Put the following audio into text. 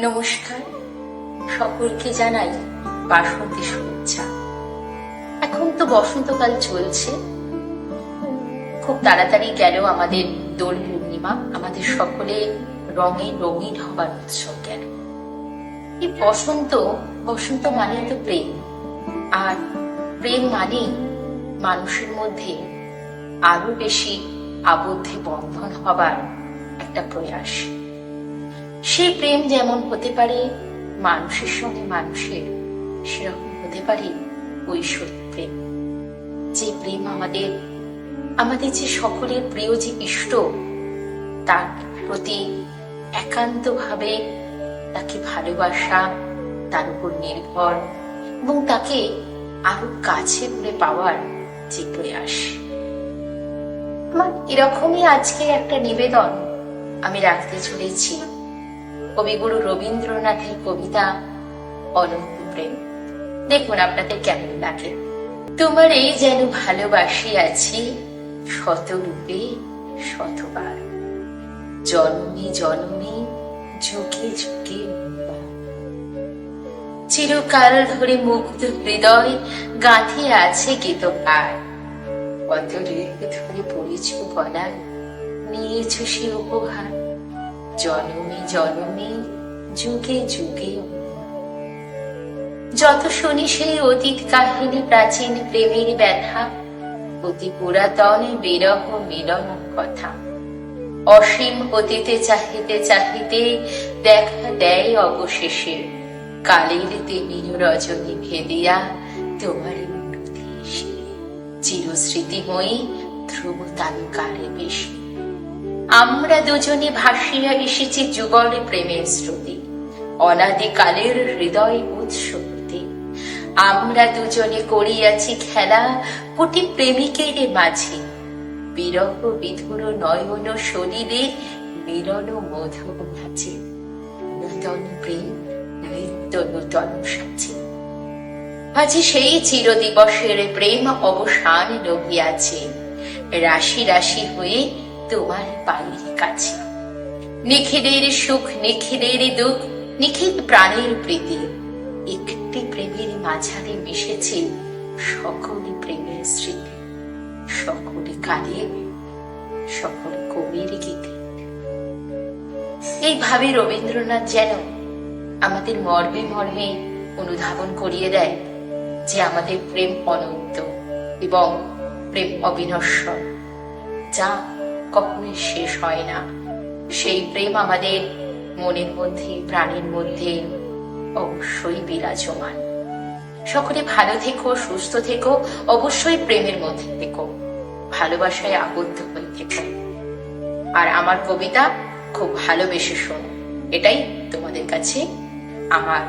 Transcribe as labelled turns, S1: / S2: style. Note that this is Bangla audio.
S1: নমস্কার। সকলকে জানাই বাসন্তী শুভেচ্ছা। এখন তো বসন্তকাল চলছে। খুব তাড়াতাড়ি গেল আমাদের দোল পূর্ণিমা। আমাদের সকলে রঙে রঙিন হবার উৎসব গেল। এই বসন্ত বসন্ত মানে তো প্রেম। আর প্রেম মানে মানুষের মধ্যে আরও বেশি আবদ্ধে বন্ধন হবার একটা প্রয়াস। সেই প্রেম যেমন হতে পারে, মানুষের সঙ্গে মানুষের সেরকম হতে পারে ঐশ্বরিক প্রেম। যে প্রেম আমাদের আমাদের যে সকলের প্রিয় যে ইষ্ট, তার প্রতি একান্তভাবে তাকে ভালোবাসা, তার উপর নির্ভর এবং তাকে আরও কাছে করে পাওয়ার যে প্রয়াস। আমার এরকমই আজকে একটা নিবেদন আমি রাখতে চলেছি। কবিগুরু রবীন্দ্রনাথের কবিতা অনন্ত প্রেম। দেখুন আপনাদের কেমন লাগে। তোমার এই যেন ভালোবাসি আছি শত রূপে শতবার। জন্মে জন্মে, যুগে যুগে চিরকাল ধরে মুগ্ধ হৃদয় গাঁথে আছে গীতকার কত রেখ ধরে পড়েছ গলায়, নিয়েছ সে উপহার। জনমে জনমে যুগে যুগে। যত শুনি সেই অতীত কাহিনী, প্রাচীন প্রেমের ব্যথা, অতি পুরাতন বিরহ মিলন কথা। অসীম অতীতে চাহিতে চাহিতে দেখা দেয় অবশেষে। কালের তিমির রজনী ভেদিয়া তোমার এসে। চিরস্মৃতিময়ী ধ্রুব তালুকারে বেশি। আমরা দুজনে ভাসিয়া এসেছি যুগল প্রেমের শ্রুতি অনাদিকালের হৃদয় উৎস হতে আমরা দুজনে করিয়াছি খেলা, কোটি প্রেমিকের মাঝে। বিরহ বিধুর নয়ন শরীরে মিলন মধু নাচে নূতন প্রেম, নিত্য নূতন সাজে। আজি সেই চিরদিবসের প্রেম অবসান রহিয়াছে রাশি রাশি হয়ে তোমার পায়ের কাছে। নিখিলের সুখ, নিখিলের দুঃখ, নিখিল প্রাণের প্রীতি, একটি প্রেমের মাঝারে মিশেছে সকল প্রেমের স্মৃতি, সকল কালের সকল কবির গীতে। এইভাবে রবীন্দ্রনাথ যেন আমাদের মর্মে মর্মে অনুধাবন করিয়ে দেয় যে আমাদের প্রেম অনন্ত এবং প্রেম অবিনশ্বর, যা কখনোই শেষ হয় না। সেই প্রেম আমাদের মনের মধ্যে, প্রাণের মধ্যে অবশ্যই বিরাজমান। সকলে ভালো থেকো, সুস্থ থেকো, অবশ্যই প্রেমের মধ্যে থেকো। ভালোবাসায় আবদ্ধ হয়ে থেকো। আর আমার কবিতা খুব ভালোবেসে শোনো। এটাই তোমাদের কাছে আমার